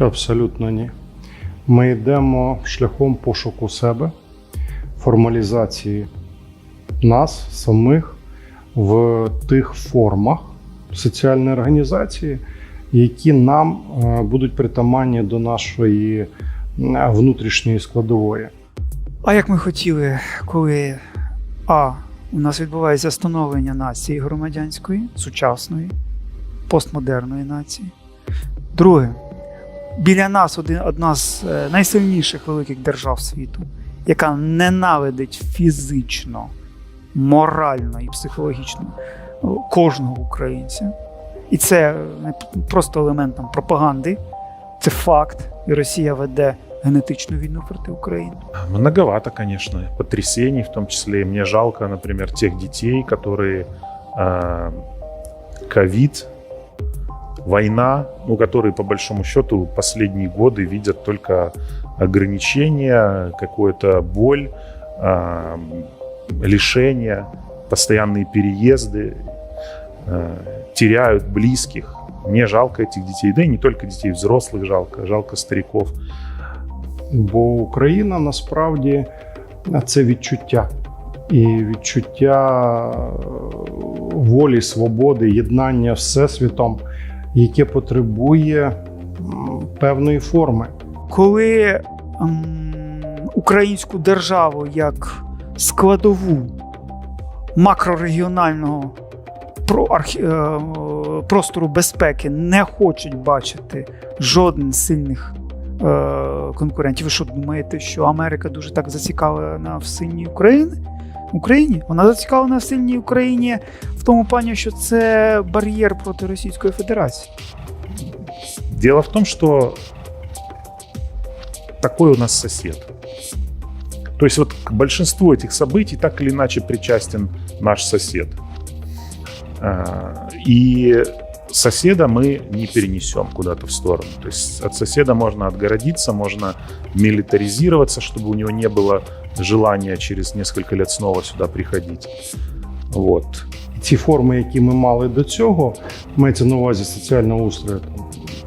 Абсолютно ні. Ми йдемо шляхом пошуку себе, формалізації нас самих в тих формах соціальної організації, які нам е, будуть притаманні до нашої е, внутрішньої складової. А як ми хотіли, коли А. У нас відбувається становлення нації громадянської, сучасної, постмодерної нації. Друге, біля нас один, одна з е, найсильніших великих держав світу, яка ненавидить фізично, морально і психологічно е, кожного українця. І це не просто елемент там, пропаганди, це факт. І Росія веде генетичну війну проти України. Многовато, конечно, потрясений, в том числе. Мне жалко, например, тех детей, которые э, ковид, война, ну, которые, по большому счету, последние годы видят только ограничения, какую-то боль, э, лишения, постоянные переезды, э, теряют близких. Мне жалко этих детей, да и не только детей, взрослых жалко, жалко стариков. Бо Україна насправді це відчуття. І відчуття е, волі, свободи, єднання з всесвітом, яке потребує певної форми. коли ем, українську державу як складову макрорегіонального е, простору безпеки не хочуть бачити жоден з сильних е, конкурентів. Ви що думаєте, що Америка дуже так зацікавлена в сильній Україні? Україні? Вона зацікавлена в сильній Україні в тому плані, що це бар'єр проти Російської Федерації. Дело в том, что такой у нас сосед. То есть вот к большинству этих событий так или иначе причастен наш сосед. А, И соседа мы не перенесем куда-то в сторону. То есть от соседа можно отгородиться, можно милитаризироваться, чтобы у него не было желания через несколько лет снова сюда приходить. Вот. Ці форми, які ми мали до цього, мається на увазі соціального устрою, там,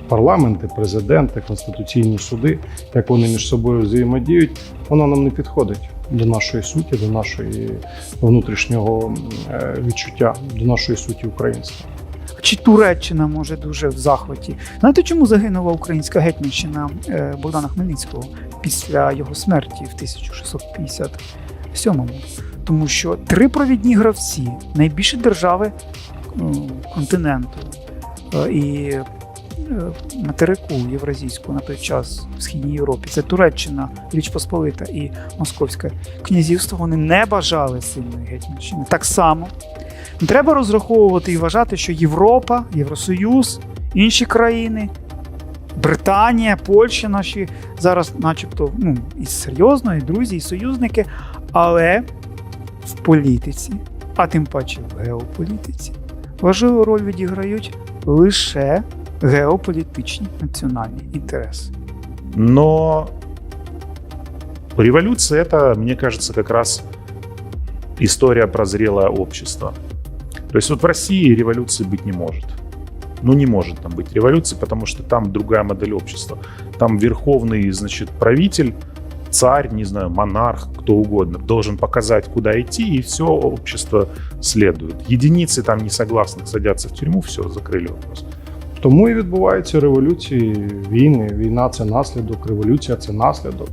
парламенти, президенти, конституційні суди, як вони між собою взаємодіють, воно нам не підходить до нашої суті, до нашої внутрішнього е, відчуття, до нашої суті українства. Чи Туреччина може дуже в захваті? Знаєте, чому загинула українська гетьманщина е, Богдана Хмельницького після його смерті в 1657-му? Тому що три провідні гравці, найбільші держави е, континенту е, і е, материку євразійську на той час в Східній Європі, це Туреччина, Річ Посполита і Московське князівство, вони не бажали сильної гетьманщини. Так само не треба розраховувати і вважати, що Європа, Євросоюз, інші країни, Британія, Польща наші зараз, начебто, ну, і серйозно, і друзі, і союзники, але в політиці, а тим паче в геополітиці, важливу роль відіграють лише геополітичні національні інтереси. Но революция это, мне кажется, как раз история про зрелое общество. То есть в России революции быть не может. Ну, не может там быть революции, потому что там другая модель общества. Там верховный, значит, правитель, царь, не знаю, монарх, кто угодно, должен показать, куда идти, и все общество следует. Единицы там не согласных садятся в тюрьму, все, закрыли вопрос. Тому і відбуваються революції, війни. Війна це наслідок, революція це наслідок.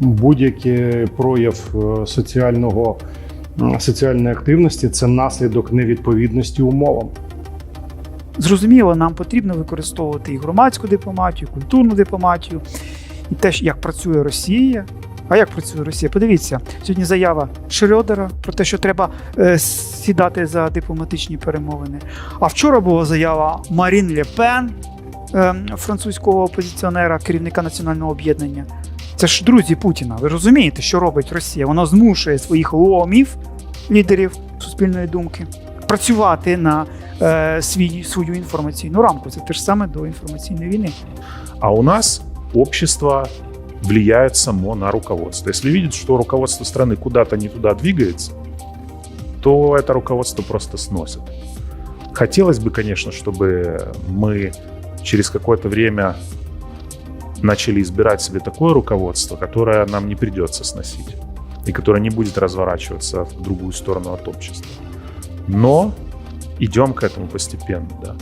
Будь-який прояв е, соціального, м, соціальної активності це наслідок невідповідності умовам. Зрозуміло, нам потрібно використовувати і громадську дипломатію, і культурну дипломатію, і те, як працює Росія. А як працює Росія? Подивіться, сьогодні заява Шрёдера про те, що треба е, сідати за дипломатичні перемовини. А вчора була заява Марін Ле Пен, е, французького опозиціонера, керівника національного об'єднання. Це ж друзі Путіна. Ви розумієте, що робить Росія? Вона змушує своїх ломів, лідерів суспільної думки, працювати на е, свій, свою інформаційну рамку. Це те ж саме до інформаційної війни. А у нас общество влияет само на руководство. Если видит, что руководство страны куда-то не туда двигается, то это руководство просто сносит. Хотелось бы, конечно, чтобы мы через какое-то время начали избирать себе такое руководство, которое нам не придется сносить и которое не будет разворачиваться в другую сторону от общества. Но идем к этому постепенно, да.